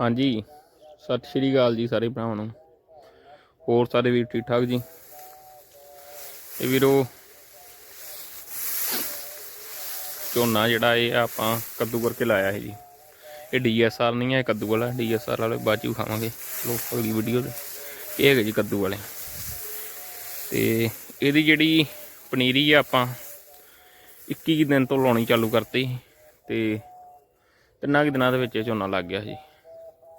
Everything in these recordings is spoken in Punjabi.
ਹਾਂਜੀ। ਸਤਿ ਸ਼੍ਰੀ ਅਕਾਲ ਜੀ ਸਾਰੇ ਭਰਾਵਾਂ ਨੂੰ। ਹੋਰ ਸਾਰੇ ਵੀਰ ਠੀਕ ਠਾਕ ਜੀ? ਇਹ ਵੀਰੋ, ਝੋਨਾ ਜਿਹੜਾ ਇਹ ਆਪਾਂ ਕੱਦੂ ਕਰਕੇ ਲਾਇਆ ਹੈ ਜੀ। ਇਹ ਡੀਐਸਆਰ ਨਹੀਂ ਹੈ ਕੱਦੂ ਵਾਲਾ। ਡੀਐਸਆਰ ਵਾਲੇ ਬਾਜੂ ਖਾਵਾਂਗੇ ਚਲੋ, ਅਗਲੀ ਵੀਡੀਓ ਤੇ। ਇਹ ਹੈਗੇ ਜੀ ਕੱਦੂ ਵਾਲੇ। ਤੇ ਇਹਦੀ ਜਿਹੜੀ ਪਨੀਰੀ ਆ ਆਪਾਂ 21 ਕੁ ਦਿਨ ਤੋਂ ਲਾਉਣੀ ਚਾਲੂ ਕਰਤੀ। ਤੇ ਤਿੰਨਾਂ ਕੁ ਦਿਨਾਂ ਦੇ ਵਿੱਚ ਇਹ ਝੋਨਾ ਲੱਗ ਗਿਆ ਜੀ।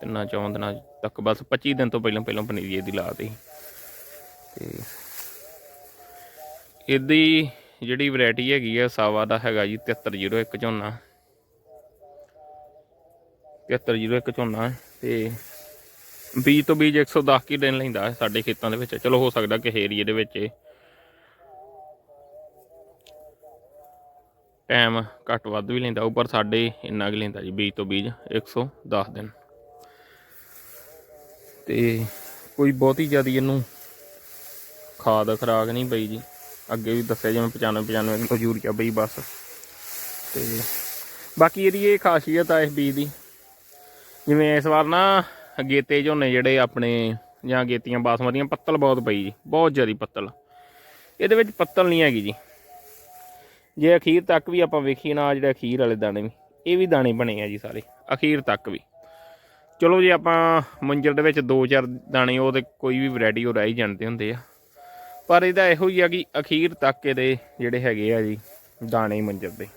ਤਿੰਨਾਂ ਚੌਂ ਦਿਨਾਂ ਤੱਕ, ਬਸ 25 ਦਿਨ ਤੋਂ ਪਹਿਲਾਂ ਪਹਿਲਾਂ ਪਨੀਰੀ ਇਹਦੀ ਲਾ ਦਿੱਤੀ। ਤੇ ਇਹਦੀ ਜਿਹੜੀ ਵੈਰਾਈਟੀ ਹੈਗੀ ਆ, ਸਾਵਾ ਦਾ ਹੈਗਾ ਜੀ 7301 ਝੋਨਾ। 7301 ਝੋਨਾ, ਤੇ ਬੀਜ ਤੋਂ ਬੀਜ 110 ਕੀ ਦਿਨ ਲੈਂਦਾ ਸਾਡੇ ਖੇਤਾਂ ਦੇ ਵਿੱਚ। ਚਲੋ ਹੋ ਸਕਦਾ ਕਿ ਏਰੀਏ ਦੇ ਵਿੱਚ ਟਾਈਮ ਘੱਟ ਵੱਧ ਵੀ ਲੈਂਦਾ, ਉੱਪਰ ਸਾਡੇ ਇੰਨਾ ਕੁ ਲੈਂਦਾ ਜੀ ਬੀਜ ਤੋਂ ਬੀਜ 110 ਦਿਨ। ਤੇ ਕੋਈ ਬਹੁਤੀ ਜ਼ਿਆਦਾ ਇਹਨੂੰ ਖਾਦ ਖਰਾਕ ਨਹੀਂ ਪਈ ਜੀ। ਅੱਗੇ ਵੀ ਦੱਸਿਆ ਜਿਵੇਂ 95 95 ਕਿਲੋ ਯੂਰੀਆ ਪਈ ਬਸ। ਤੇ ਬਾਕੀ ਇਹਦੀ ਇਹ ਖਾਸੀਅਤ ਆ ਇਸ ਬੀਜ ਦੀ। ਜਿਵੇਂ ਇਸ ਵਾਰ ਨਾ ਅਗੇਤੇ ਝੋਨੇ ਜਿਹੜੇ ਆਪਣੇ ਜਾਂ ਅਗੇਤੀਆਂ ਬਾਸਮਤੀਆਂ ਪੱਤਲ ਬਹੁਤ ਪਈ ਜੀ, ਬਹੁਤ ਜ਼ਿਆਦਾ ਪੱਤਲ। ਇਹਦੇ ਵਿੱਚ ਪੱਤਲ ਨਹੀਂ ਹੈਗੀ ਜੀ। ਜੇ ਅਖੀਰ ਤੱਕ ਵੀ ਆਪਾਂ ਵੇਖੀਏ ਨਾ ਜਿਹੜੇ ਅਖੀਰ ਵਾਲੇ ਦਾਣੇ ਵੀ, ਇਹ ਵੀ ਦਾਣੇ ਬਣੇ ਆ ਜੀ ਸਾਰੇ, ਅਖੀਰ ਤੱਕ ਵੀ। ਚਲੋ ਜੀ, ਆਪਾਂ ਮੰਜਰ ਦੇ ਵਿੱਚ ਦੋ ਚਾਰ ਦਾਣੇ ਉਹ ਤੇ ਕੋਈ ਵੀ ਵੈਰਾਈਟੀ ਉਹ ਰਹਿ ਹੀ ਜਾਂਦੇ ਹੁੰਦੇ ਆ। ਪਰ ਇਹਦਾ ਇਹੋ ਹੀ ਆ ਕਿ ਅਖੀਰ ਤੱਕ ਇਹਦੇ ਜਿਹੜੇ ਹੈਗੇ ਆ ਜੀ, ਦਾਣੇ ਮੰਜਰ ਦੇ।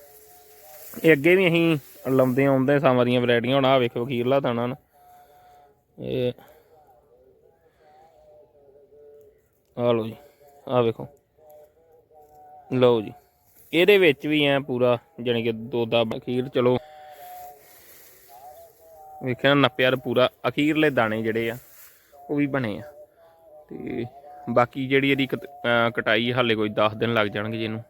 ਇਹ ਅੱਗੇ ਵੀ ਅਸੀਂ ਲਾਉਂਦੇ ਆਉਂਦੇ ਸਾਵਾਂ ਦੀਆਂ ਵੈਰਾਈਟੀਆਂ ਹੁਣ ਆ ਵੇਖੋ ਅਖੀਰਲਾ ਦਾਣਾ ਨਾ। ਇਹ ਆ ਲਓ ਜੀ ਆ ਵੇਖੋ। ਲਓ ਜੀ, ਇਹਦੇ ਵਿੱਚ ਵੀ ਐ ਪੂਰਾ ਜਾਣੀ ਕਿ ਦੋ ਦਾ ਅਖੀਰ, ਚਲੋ ਵੇਖਿਆ ਨਾ ਨੱਪਿਆ ਪੂਰਾ, ਅਖੀਰਲੇ ਦਾਣੇ ਜਿਹੜੇ ਆ, ਉਹ ਵੀ ਬਣੇ ਆ। ਤੇ ਬਾਕੀ ਜਿਹੜੀ ਇਹਦੀ ਕਟਾਈ ਹਾਲੇ ਕੋਈ 10 ਦਿਨ ਲੱਗ ਜਾਣਗੇ ਜੀ ਇਹਨੂੰ।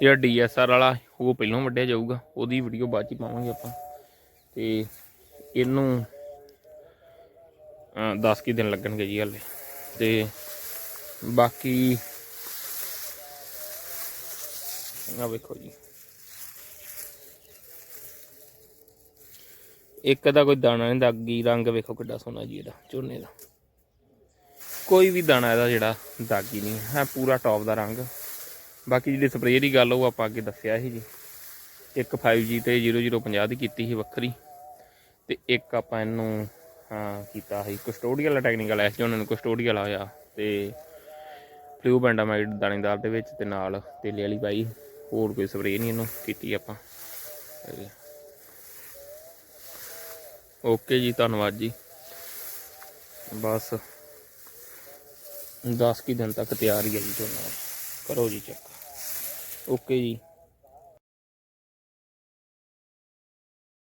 ਜਿਹੜਾ ਡੀਐਸਆਰ ਵਾਲਾ, ਉਹ ਪਹਿਲਾਂ ਵੱਢਿਆ ਜਾਊਗਾ, ਉਹਦੀ ਵੀਡੀਓ ਬਾਅਦ ਚ ਪਾਵਾਂਗੇ ਆਪਾਂ। ਤੇ ਇਹਨੂੰ 10 ਕੀ ਦਿਨ ਲੱਗਣਗੇ ਜੀ ਹਾਲੇ। ਤੇ ਬਾਕੀ ਆ ਵੇਖੋ ਜੀ। ਇੱਕ ਦਾ ਕੋਈ ਦਾਣਾ ਨਹੀਂ ਦਾਗੀ ਰੰਗ ਵੇਖੋ ਕਿੱਡਾ ਸੋਹਣਾ ਜੀ ਇਹਦਾ, ਝੋਨੇ ਦਾ। ਕੋਈ ਵੀ ਦਾਣਾ ਇਹਦਾ ਜਿਹੜਾ ਦਾਗੀ ਨਹੀਂ, ਹੈ ਪੂਰਾ ਟੌਪ ਦਾ ਰੰਗ। ਬਾਕੀ ਜਿਹੜੀ ਸਪਰੇਅ ਦੀ ਗੱਲ ਉਹ ਆਪਾਂ ਅੱਗੇ ਦੱਸਿਆ ਸੀ ਜੀ। ਇੱਕ 5G ਤੇ 0050 ਦੀ ਕੀਤੀ ਸੀ ਵੱਖਰੀ। ਤੇ ਇੱਕ ਆਪਾਂ ਇਹਨੂੰ, ਹਾਂ, ਕੀਤਾ ਸੀ ਕਸਟੋਡੀਅਲ ਟੈਕਨੀਕਲ ਐਸ ਝੋਨੇ ਨੂੰ ਕਸਟੋਡੀਅਲ ਆਇਆ ਤੇ ਫਲੂ ਬੈਂਡਾਮਾਈਡ ਦਾਣੇਦਾਰ ਦੇ ਵਿੱਚ ਤੇ ਨਾਲ ਤੇਲੇ ਵਾਲੀ ਪਾਈ। ਹੋਰ ਕੋਈ ਸਪਰੇਅ ਨਹੀਂ ਇਹਨੂੰ ਕੀਤੀ ਆਪਾਂ। ਓਕੇ ਜੀ, ਧੰਨਵਾਦ ਜੀ। ਬਸ 10 ਕੀ ਦਿਨ ਤੱਕ ਤਿਆਰ ਹੀ ਹੈ ਜੀ ਝੋਨਾ ਕਰੋ ਜੀ ਚੈੱਕ ਓਕੇ ਜੀ।